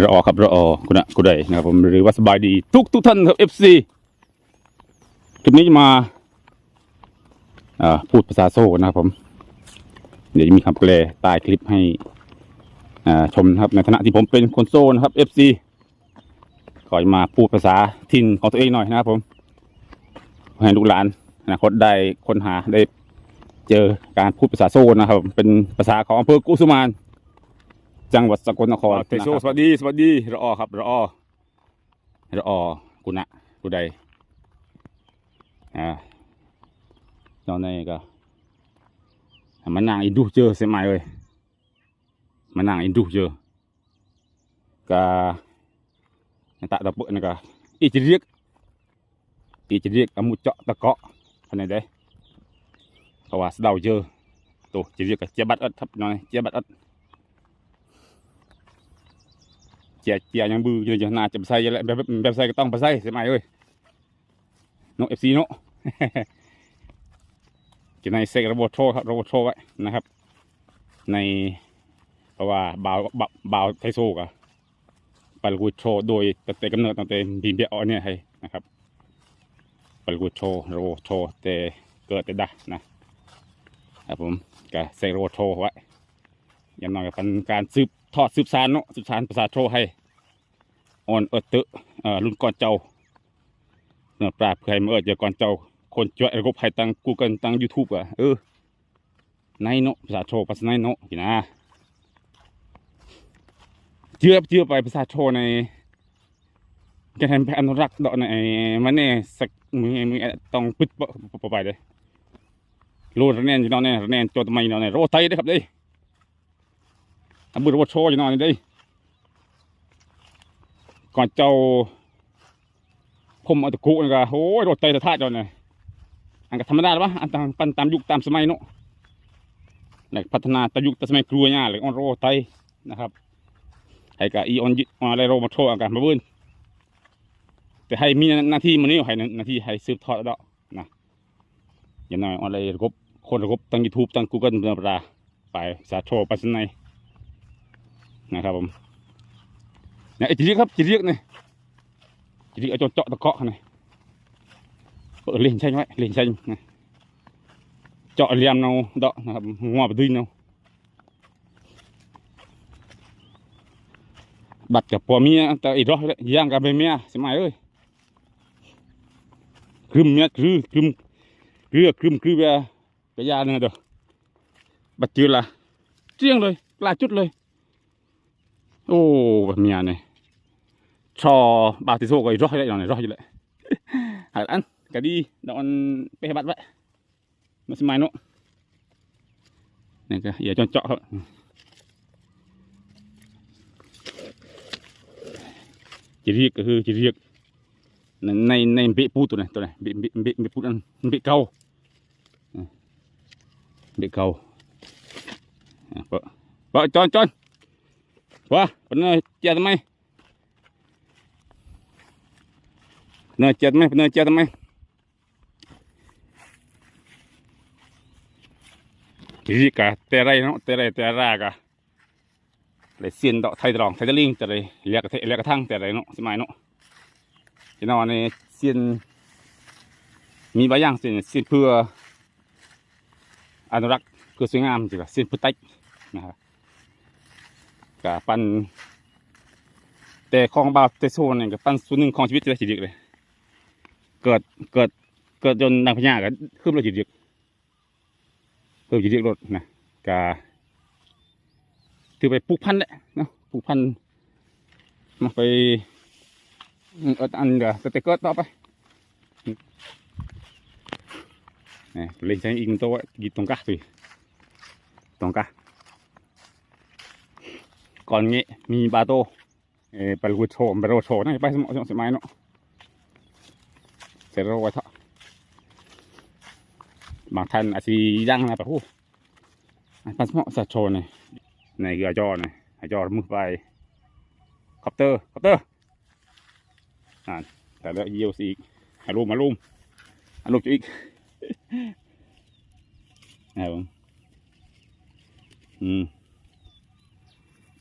รอครับรอคุณะคุณใดนะครับผมหรือว่าสบายดีทุกทุกท่านครับ FC คลิปนี้จะมาพูดภาษาโซ่นะครับผม เดี๋ยวจะมีคำแปลใต้คลิปให้ชมนะครับในฐานะที่ผมเป็นคนโซ่นะครับ FC ขอมาพูดภาษาถิ่นของตัวเองหน่อยนะครับผมให้ลูกหลานอนาคตได้ค้นหาได้เจอการพูดภาษาโซ่นะครับ เป็นภาษาของอำเภอกุสุมาน จังหวัดสกลนครเทโซสวัสดีสวัสดีรอครับรอรอกุณะกุใดอ่าตอนนี้ก็มันนั่งอินดูเจอเสียไหมเลยมันนั่งอินดูเจอก็ tak dapat ni ka i jerik i jerik amu cok tekok pane deh เพราะว่าสะเดาเจอตัวจีเรียกกับเจียบัดอัดทับหน่อยเจียบัดอัด เจียเจียยังบืออยู่จะน่าจะไปใส่แล้วแบบแบบใส่ก็ต้องไปใส่ใช่ไหมเอ้ยโนเอฟซีโนจะในเซกระบบโทรครับระบบโทรไว้นะครับ ในเพราะว่าบาวบาวบาวไทโซกะปลกูโชโดยตั้งแต่กำเนิดตั้งแต่บีมเบียอเนี่ยให้นะครับปลกูโชว์ระบบโชแต่เกิดแต่ดะนะครับผมก็เซกระบบโทรไว้อย่างน้อยก็เป็นการสืบ ทอดสืบสานเนาะสืบสานภาษาโทรให้อ่อนเอิดเตอเอ่อรุ่นก่อนเจ้าเนื้อปลาเพื่อให้มาเอิดเจอก่อนเจ้า คนจ่วยระบบให้ตั้งกูเกิลตั้งยูทูบอะเออในเนาะภาษาโทรภาษาในเนาะกี่นะเชื่อเชื่อไปภาษาโทรในการทำอนุรักษ์ดอกในมันเนี่ยสักมือมือต้องปิดปไปเลยโลดระแนนอยู่นอนเนี่ยระแนนโจทย์ทำไมนอนเนี่ยโรไตได้ครับเด้ อันบุรวโชอยู่นอนนี่เด้ก่อนเจ้าผมเอาตะกุนี่ก็โอ้ยโรไตตะท่าเจ้าเนี่ยอันก็ธรรมดาแล้วะอันตามปันตามยุคตามสมัยเนาะแล้วพัฒนาตามยุคตามสมัยครัวเนี่ยเลยออนโรไตนะครับให้กับอีออนยิออนอะไรโรมาโชว์อาการมาเบิ้นแต่ให้มีหน้าที่มันนี่ให้หน้าที่ให้สืบทอดแล้วนะอย่างน้อยออนอะไรรบคนรบตั้งยูทูบตั้งกูเกิลเรื่อปลาไปสาโชว์ปัสนัย นะครับผมเนี่ยไอ้จีเรียกครับจีเรียกเนี่ยจีเรียกเอาเจาะตะเกาะนี่เปิดเล่นใช่ไหมเล่นใช่นะเจาะเลี่ยมเราเดาะนะครับหัวไปดึงเราบัดกับปัวเมียแต่อีรอเลยย่างกับเมียสมัยเอ้ยครึมเมียคือครึมเรือครึมคือแบบกระยาเนี่ยเด้อบัดจืดละเจียงเลยกลาจุดเลย โอ้แบบเมียเนี่ยชอบาติโซก็อีกรอบเลยอย่างนี้รอบอยู่เลยหายอันก็ดีดอกมันไปให้บัดไว้มาสมัยเนาะนี่ก็อย่าจนเจาะครับจีเรียกก็คือจีเรียกในในในเบะปูตัวนี้ตัวนี้เบะเบะเบะเบะปูอันเบะเก่าอ่าเบะเก่าอ่าเปะเปะจอนจอน วะเป็นเนเจียทำไมเนเจียทำไมเป็นเนเจียทำไมจีกะเตะไรเนาะเตะไรเตะรากะเลยเสียนดอกไทยตรองไทยตะลิงแต่เลยเลียกเลียกกระทั้งแต่ไรเนาะสมัยเนาะที่นอนในเสียนมีบางอย่างเสียนเสียนเพื่ออนุรักษ์เพื่อสวยงามจิ๋วเสียนเพื่อไตนะครับ กับปั้นแต่ของบาวแต่โซนเนี่ยกับปันส่วนหนึ่งของชีวิตเลยทีเดียวเลย เกิดเกิดเกิดจนนางพญาก็ขึ้นเลยทีเดียวเออจะเรียกรถนะกาถือไปปลูกพันธุ์แหละเนาะปลูกพันธุ์มาไปอืมเอาอันเดี๋ยวแต่เกิดต่อไปนี่เล่นใช้อีกหนึ่งตัวกีตรงกะสิตรงกะ ก่อนงี้มีบาโตเออไปรูดโชว์ไปโรโชว์นะไปสมองสมัยเนาะเสร็จแล้วไว้เถอะบางท่านอาจจะยังนะแต่ผู้ปัสมอสัตว์โชว์นี่ในเรือจอนี่จอมือไปคอปเตอร์คอปเตอร์อ่านแต่แล้วยียวสีอีกหารูมมารูมหารูมจะอีกนะครับผมอืม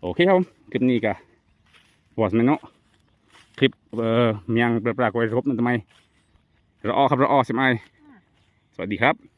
โย่เอ้ยเปียวไม่หน่อยเหรอฮะเฮ้ยอืมโอเคเนาะสมัยเนาะมีโอกาสกับควายโรโปเอเลียนนะครับผมก็โอเคครับผมคลิปนี้ก็วอสแมนเนาะคลิปเอ่อเมียงปลาปลากไว้รบนั่นทำไมรอครับรอใช่ไหมสวัสดีครับ